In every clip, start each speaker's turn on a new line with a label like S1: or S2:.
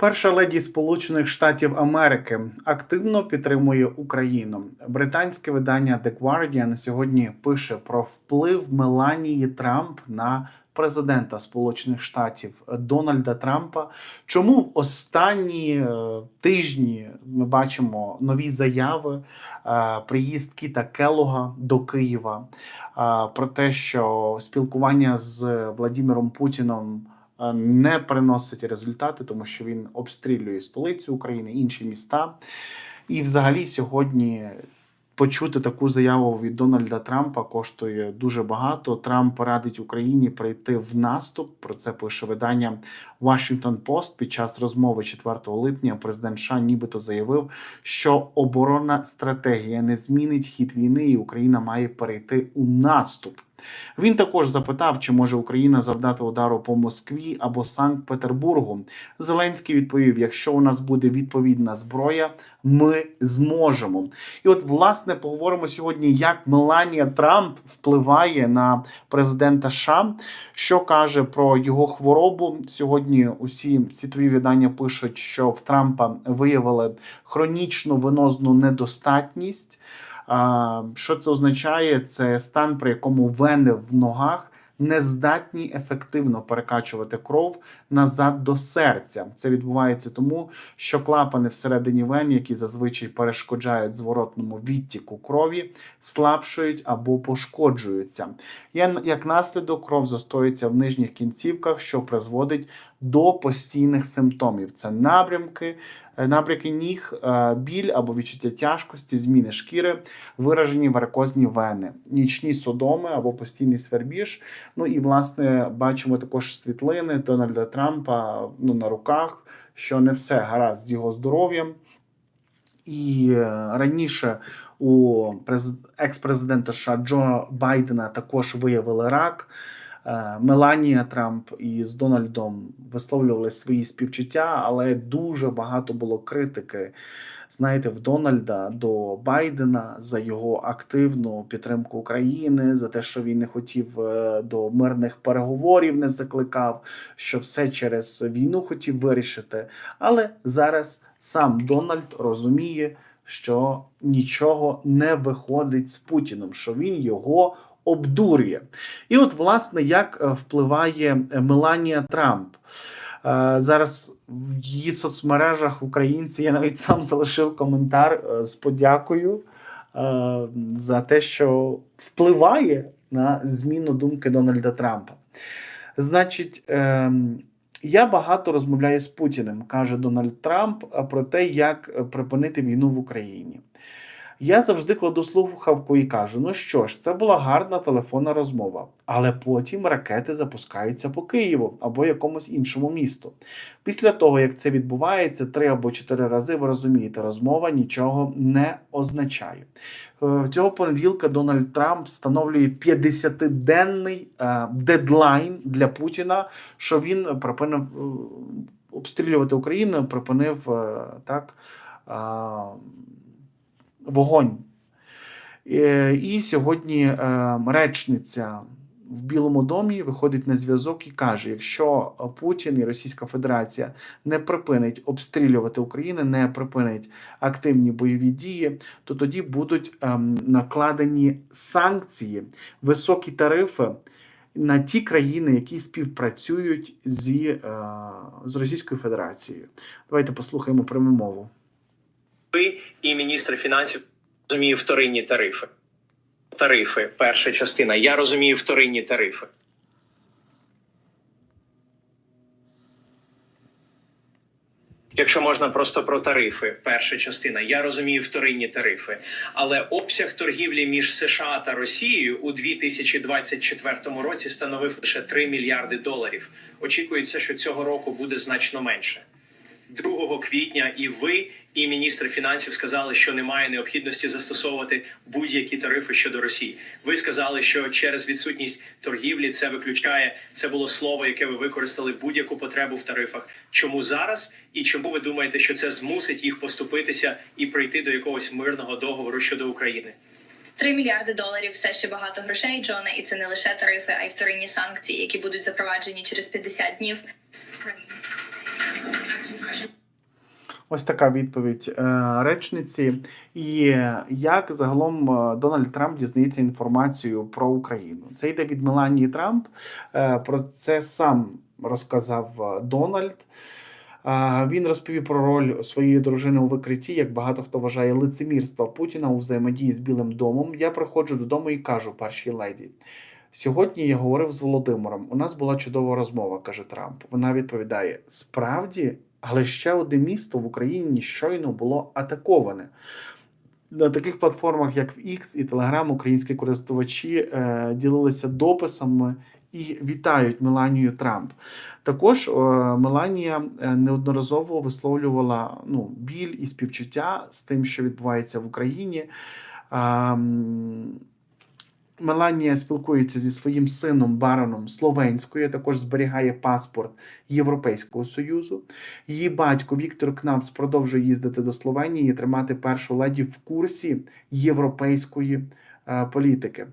S1: Перша леді Сполучених Штатів Америки активно підтримує Україну. Британське видання The Guardian сьогодні пише про вплив Меланії Трамп на президента Сполучених Штатів Дональда Трампа. Чому в останні е, тижні ми бачимо нові заяви, е, приїзд Кіта Келога до Києва е, про те, що спілкування з Владимиром Путіном не приносить результати, тому що він обстрілює столицю України, інші міста. І взагалі сьогодні почути таку заяву від Дональда Трампа коштує дуже багато. Трамп радить Україні прийти в наступ. Про це пише видання Washington Post. Під час розмови 4 липня президент США нібито заявив, що оборонна стратегія не змінить хід війни, і Україна має перейти у наступ. Він також запитав, чи може Україна завдати удару по Москві або Санкт-Петербургу. Зеленський відповів: якщо у нас буде відповідна зброя, ми зможемо. І от, власне, поговоримо сьогодні, як Меланія Трамп впливає на президента США, що каже про його хворобу. Сьогодні усі світові видання пишуть, що в Трампа виявили хронічну венозну недостатність. Що це означає? Це стан, при якому вени в ногах не здатні ефективно перекачувати кров назад до серця. Це відбувається тому, що клапани всередині вен, які зазвичай перешкоджають зворотному відтіку крові, слабшують або пошкоджуються. Як наслідок, кров застоюється в нижніх кінцівках, що призводить до постійних симптомів. Це набрямки, е, набряки ніг, е, біль або відчуття тяжкості, зміни шкіри, виражені варикозні вени, нічні судоми або постійний свербіж. Ну і власне бачимо також світлини Дональда Трампа ну, на руках, що не все гаразд з його здоров'ям. І е, раніше у екс-президента США Джо Байдена також виявили рак. Е, Меланія Трамп і з Дональдом висловлювали свої співчуття, але дуже багато було критики. Знаєте, в Дональда до Байдена за його активну підтримку України, за те, що він не хотів е, до мирних переговорів, не закликав, що все через війну хотів вирішити. Але зараз сам Дональд розуміє, що нічого не виходить з Путіном, що він його обдурює. І от, власне, як е, впливає е, Меланія Трамп. Е, Зараз в її соцмережах українці я навіть сам залишив коментар з подякою за те, що впливає на зміну думки Дональда Трампа. Значить, ем, я багато розмовляю з Путіним, каже Дональд Трамп, про те, як припинити війну в Україні. Я завжди кладу слухавку і кажу: ну що ж, це була гарна телефонна розмова, але потім ракети запускаються по Києву або якомусь іншому місту. Після того, як це відбувається три або чотири рази, ви розумієте, розмова нічого не означає. Е, Цього понеділка Дональд Трамп встановлює 50-денний е, дедлайн для Путіна, що він припинив е, обстрілювати Україну, припинив так. Вогонь. Е, І сьогодні е, речниця в Білому домі виходить на зв'язок і каже: якщо Путін і Російська Федерація не припинить обстрілювати Україну, не припинить активні бойові дії, то тоді будуть ем, накладені санкції, високі тарифи. На ті країни, які співпрацюють зі, е, з Російською Федерацією. Давайте послухаємо пряму мову.
S2: Ви і міністр фінансів розумію вторинні тарифи. Тарифи, перша частина. Я розумію вторинні тарифи. Якщо можна просто про тарифи, перша частина. Я розумію вторинні тарифи, але обсяг торгівлі між США та Росією у 2024 році становив лише 3 мільярди доларів. Очікується, що цього року буде значно менше. 2 квітня і ви, і міністр фінансів сказали, що немає необхідності застосовувати будь-які тарифи щодо Росії. Ви сказали, що через відсутність торгівлі це виключає. Це було слово, яке ви використали будь-яку потребу в тарифах. Чому зараз і чому ви думаєте, що це змусить їх поступитися і прийти до якогось мирного договору щодо України?
S3: 3 мільярди доларів все ще багато грошей, Джоне, і це не лише тарифи, а й вторинні санкції, які будуть запроваджені через 50 днів.
S1: Ось така відповідь е, речниці. І як загалом е, Дональд Трамп дізнається інформацію про Україну? Це йде від Меланії Трамп. Е, Про це сам розказав Дональд. Він розповів про роль своєї дружини у викритті, як багато хто вважає лицемірства Путіна у взаємодії з Білим домом. Я приходжу додому і кажу першій леді. Сьогодні я говорив з Володимиром. У нас була чудова розмова, каже Трамп. Вона відповідає: справді, але ще одне місто в Україні щойно було атаковане. На таких платформах, як X і Telegram, українські користувачі е, ділилися дописами і вітають Меланію Трамп. Також е, Меланія е, неодноразово висловлювала ну, біль і співчуття з тим, що відбувається в Україні. М, Меланія спілкується зі своїм сином Бароном Словенською, також зберігає паспорт Європейського Союзу. Її батько Віктор Кнавс продовжує їздити до Словенії і тримати першу леді в курсі європейської е, політики.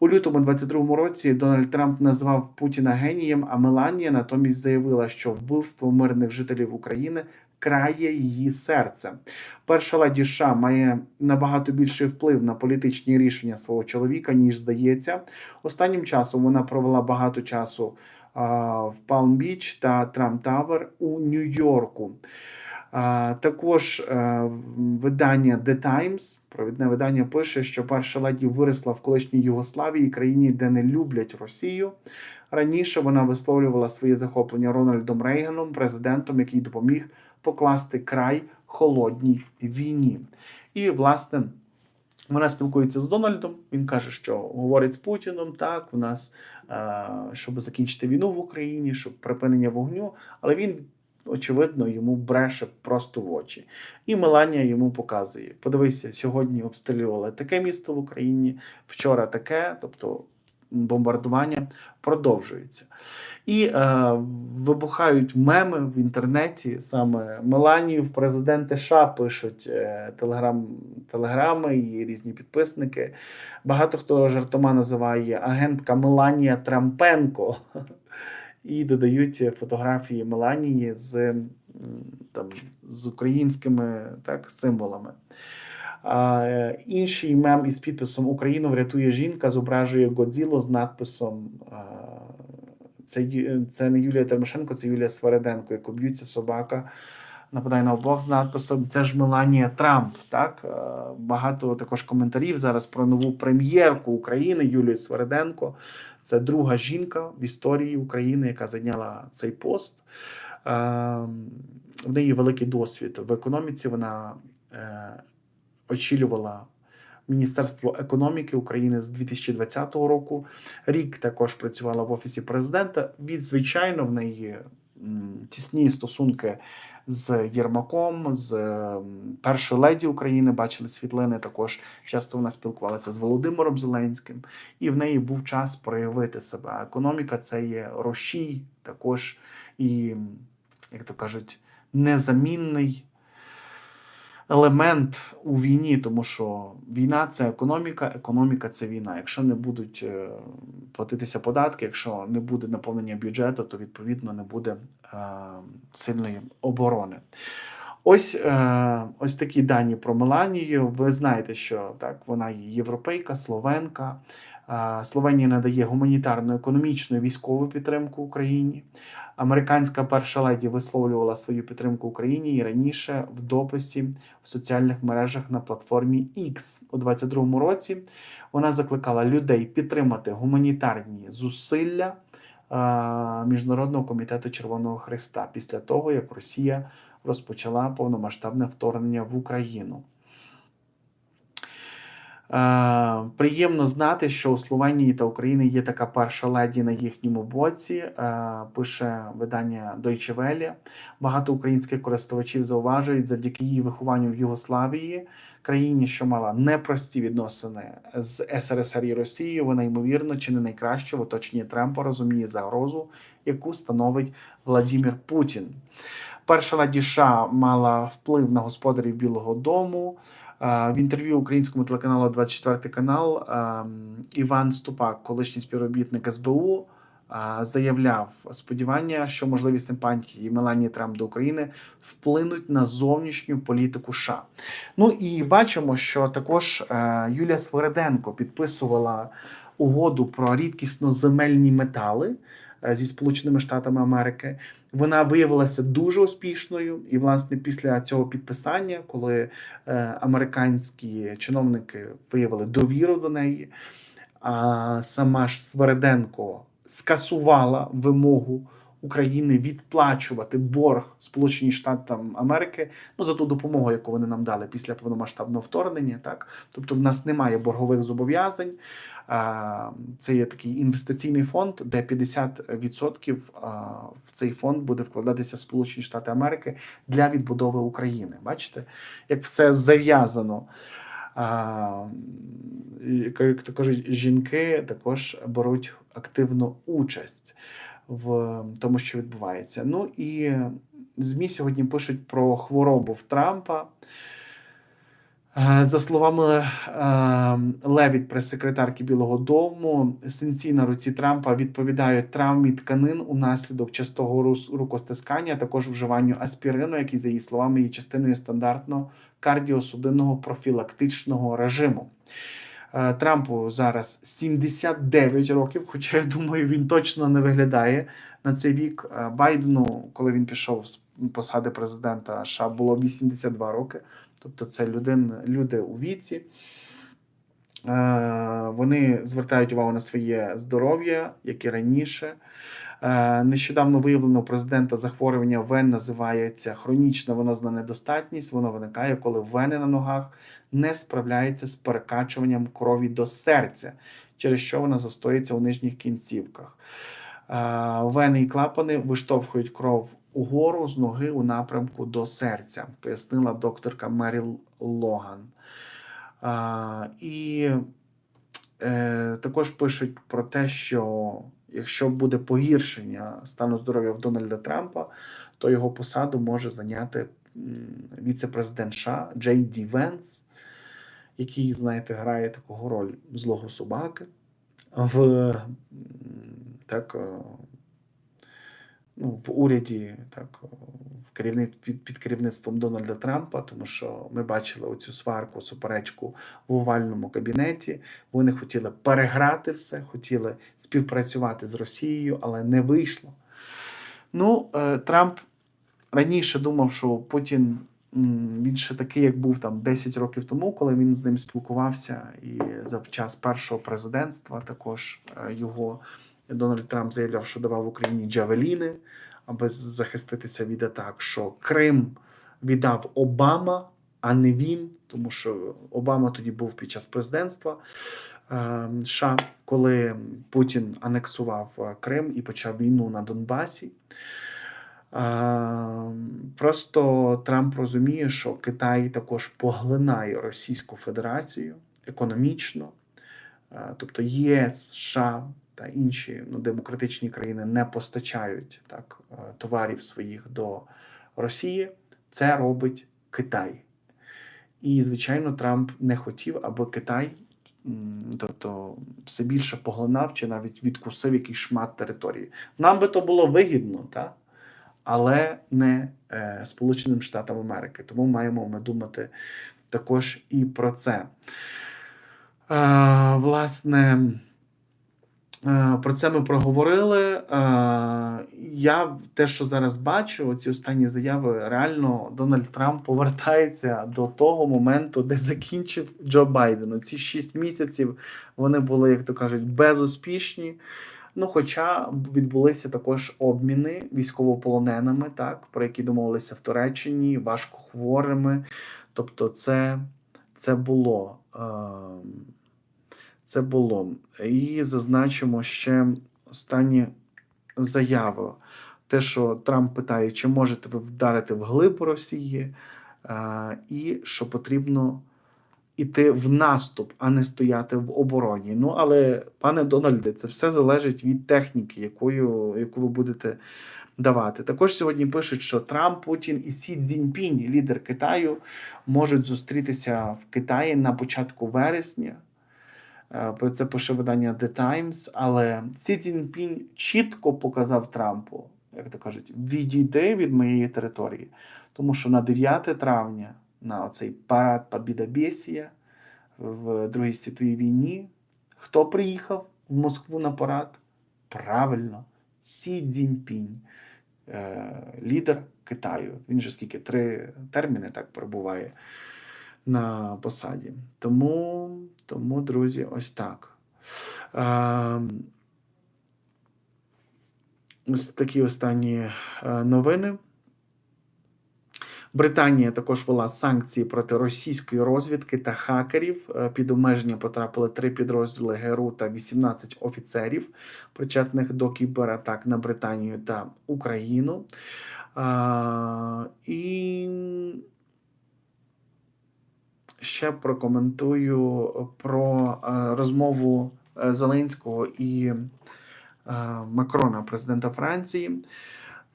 S1: У лютому 22-му році Дональд Трамп назвав Путіна генієм, а Меланія натомість заявила, що вбивство мирних жителів України крає її серце. Перша леді США має набагато більший вплив на політичні рішення свого чоловіка, ніж здається. Останнім часом вона провела багато часу а, в Палм-Біч та Трамп Тавер у Нью-Йорку. Також е, видання The Times, провідне видання, пише, що перша леді виросла в колишній Югославії, країні, де не люблять Росію. Раніше вона висловлювала своє захоплення Рональдом Рейганом, президентом, який допоміг покласти край холодній війні. І, власне, вона спілкується з Дональдом. Він каже, що говорить з Путіном, так, у нас, е, щоб закінчити війну в Україні, щоб припинення вогню, але він. Очевидно, йому бреше просто в очі. І Меланія йому показує: подивися, сьогодні обстрілювали таке місто в Україні, вчора таке, тобто бомбардування продовжується. І е, вибухають меми в інтернеті. Саме Меланію в президенти США пишуть е, телеграм, телеграми і різні підписники. Багато хто жартома називає агентка Меланія Трампенко. І додають фотографії Меланії з, там, з українськими так, символами. Е, інший мем із підписом Україну врятує жінка, зображує Годзілу з надписом. Це, це не Юлія Тимошенко, це Юлія Свереденко, яку б'ється собака. Нападає на обох з надписом Це ж Меланія Трамп. Так? Е, Багато також коментарів зараз про нову прем'єрку України Юлію Свереденко. Це друга жінка в історії України, яка зайняла цей пост. Е, В неї великий досвід в економіці. Вона очолювала Міністерство економіки України з 2020 року. Рік також працювала в офісі президента. Від звичайно, в неї тісні стосунки з Єрмаком, з першою леді України. Бачили світлини. Також часто вона спілкувалася з Володимиром Зеленським, і в неї був час проявити себе. Економіка це є рушій, також і, як то кажуть, незамінний елемент у війні, тому що війна це економіка, економіка це війна. Якщо не будуть е, платитися податки, якщо не буде наповнення бюджету, то відповідно не буде е, сильної оборони. Ось, е, ось такі дані про Меланію. Ви знаєте, що так вона є європейка, словенка. Словенія надає гуманітарну, економічну і військову підтримку Україні. Американська перша леді висловлювала свою підтримку Україні і раніше в дописі в соціальних мережах на платформі X у 22-му році. Вона закликала людей підтримати гуманітарні зусилля Міжнародного комітету Червоного Христа після того, як Росія розпочала повномасштабне вторгнення в Україну. Приємно знати, що у Словенії та Україні є така перша леді на їхньому боці. Пише видання Deutsche Welle. Багато українських користувачів зауважують, завдяки її вихованню в Югославії, країні, що мала непрості відносини з СРСР і Росією, вона ймовірно чи не найкраще в оточенні Трампа розуміє загрозу, яку становить Владимир Путін. Перша леді США мала вплив на господарів Білого Дому. В інтерв'ю українському телеканалу 24 канал Іван Ступак, колишній співробітник СБУ, заявляв сподівання, що можливі симпатії Меланії Трамп до України вплинуть на зовнішню політику США. Ну і бачимо, що також е, Юлія Свириденко підписувала угоду про рідкісно земельні метали е, зі Сполученими Штатами Америки. Вона виявилася дуже успішною, і власне після цього підписання, коли е, американські чиновники виявили довіру до неї, а сама ж Свереденко скасувала вимогу України відплачувати борг Сполучені Штатам Америки ну за ту допомогу, яку вони нам дали після повномасштабного вторгнення. Так, тобто, в нас немає боргових зобов'язань. Це є такий інвестиційний фонд, де 50% в цей фонд буде вкладатися Сполучені Штати Америки для відбудови України. Бачите, як все зав'язано. Як то кажуть, жінки також беруть активну участь в тому, що відбувається. Ну і ЗМІ сьогодні пишуть про хворобу в Трампа. Е, За словами е, Левіт, прес-секретарки Білого Дому, синці на руці Трампа відповідають травмі тканин унаслідок частого рукостискання, а також вживанню аспірину, який, за її словами, є частиною стандартного кардіосудинного профілактичного режиму. Е, Трампу зараз 79 років, хоча я думаю, він точно не виглядає на цей вік. Е, Байдену, коли він пішов з посади президента США, було 82 роки. Тобто це людин, люди у віці. Е, Вони звертають увагу на своє здоров'я, як і раніше. Е, Нещодавно виявлено у президента захворювання вен називається хронічна венозна недостатність. Воно виникає, коли вени на ногах не справляються з перекачуванням крові до серця, через що вона застоїться у нижніх кінцівках. Е, Вени і клапани виштовхують кров угору з ноги у напрямку до серця, пояснила докторка Меріл Логан. А, і е, також пишуть про те, що якщо буде погіршення стану здоров'я в Дональда Трампа, то його посаду може зайняти віце-президент США Джей Ді Венс, який, знаєте, грає таку роль злого собаки в так. В уряді, так, в керівник, під, під керівництвом Дональда Трампа, тому що ми бачили оцю сварку, суперечку в овальному кабінеті. Вони хотіли переграти все, хотіли співпрацювати з Росією, але не вийшло. Ну, е, Трамп раніше думав, що Путін він ще такий, як був там 10 років тому, коли він з ним спілкувався, і за час першого президентства також е, його Дональд Трамп заявляв, що давав Україні Джавеліни, аби захиститися від атак. Що Крим віддав Обама, а не він, тому що Обама тоді був під час президентства е, США, коли Путін анексував е, Крим і почав війну на Донбасі. Е, Просто Трамп розуміє, що Китай також поглинає Російську Федерацію економічно, Е, тобто ЄС, США та інші ну, демократичні країни не постачають так, е, товарів своїх до Росії. Це робить Китай. І, звичайно, Трамп не хотів, аби Китай тобто, все більше поглинав чи навіть відкусив якийсь шмат території. Нам би то було вигідно, так? але не е, Сполученим Штатам Америки. Тому маємо ми думати також і про це. Е, власне, про це ми проговорили. Е, я те, що зараз бачу, ці останні заяви, реально Дональд Трамп повертається до того моменту, де закінчив Джо Байден. Ці шість місяців вони були, як то кажуть, безуспішні. Ну, хоча відбулися також обміни військовополоненими, так, про які домовилися в Туреччині, важкохворими. Тобто, це, це було. Е, це було. І зазначимо ще останні заяви. Те, що Трамп питає, чи можете ви вдарити вглиб Росії, е, і що потрібно іти в наступ, а не стояти в обороні. Ну, але, пане Дональде, це все залежить від техніки, якою, яку ви будете давати. Також сьогодні пишуть, що Трамп, Путін і Сі Цзіньпінь, лідер Китаю, можуть зустрітися в Китаї на початку вересня. Е, це пише видання The Times, але Сі Цзіньпінь чітко показав Трампу, як то кажуть, відійди від моєї території. Тому що на 9 травня, на оцей парад Побідобєсія в Другій світовій війні, хто приїхав в Москву на парад? Правильно, Сі Цзіньпінь, е, лідер Китаю. Він же скільки три терміни так перебуває на посаді. Тому, тому друзі, ось так. Е, ось такі останні е, новини. Британія також ввела санкції проти російської розвідки та хакерів. Е, Під обмеження потрапили три підрозділи ГРУ та 18 офіцерів, причетних до кібератак на Британію та Україну. І ще прокоментую про е, розмову е, Зеленського і е, Макрона, президента Франції.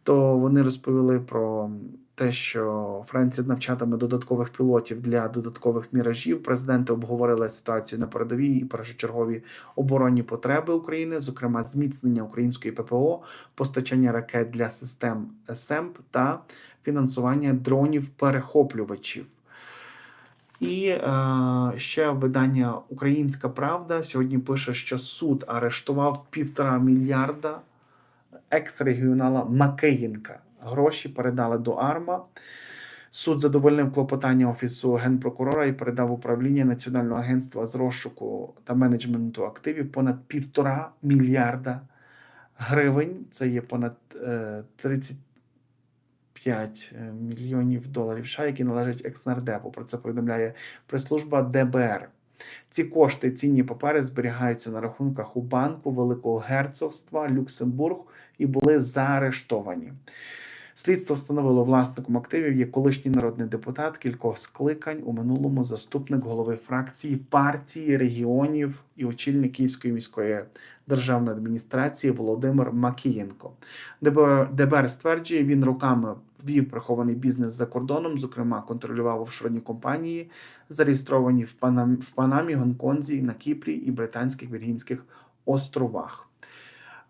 S1: То вони розповіли про те, що Франція навчатиме додаткових пілотів для додаткових міражів. Президенти обговорили ситуацію на передовій і першочергові оборонні потреби України, зокрема зміцнення української ППО, постачання ракет для систем СЕМП та фінансування дронів-перехоплювачів. І е, ще видання Українська Правда сьогодні пише, що суд арештував півтора мільярда екс-регіонала Макеїнка. Гроші передали до Арма. Суд задовольнив клопотання Офісу генпрокурора і передав управління Національного агентства з розшуку та менеджменту активів понад півтора мільярда гривень. Це є понад е, 30 5 е, мільйонів доларів США, які належать екснардепу. Про це повідомляє прес-служба ДБР. Ці кошти цінні папери зберігаються на рахунках у банку Великого Герцогства Люксембург і були заарештовані. Слідство встановило власником активів є колишній народний депутат кількох скликань у минулому заступник голови фракції партії регіонів і очільник Київської міської державної адміністрації Володимир Макієнко. ДБР стверджує, він роками вів прихований бізнес за кордоном, зокрема контролював офшорні компанії, зареєстровані в, Панам, в Панамі, Гонконзі, на Кіпрі і Британських Віргінських островах.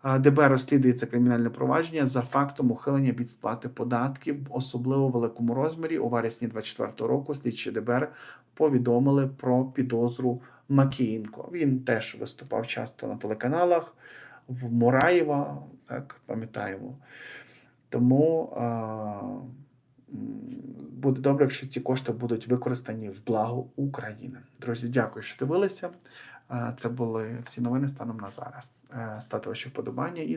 S1: А, ДБР розслідується кримінальне провадження за фактом ухилення від сплати податків в особливо великому розмірі. У вересні 24 року слідчі ДБР повідомили про підозру Макієнко. Він теж виступав часто на телеканалах в Мураєва, так пам'ятаємо. Тому буде добре, якщо ці кошти будуть використані в благо України. Друзі, дякую, що дивилися. Це були всі новини станом на зараз. Е, Ставте ваші вподобання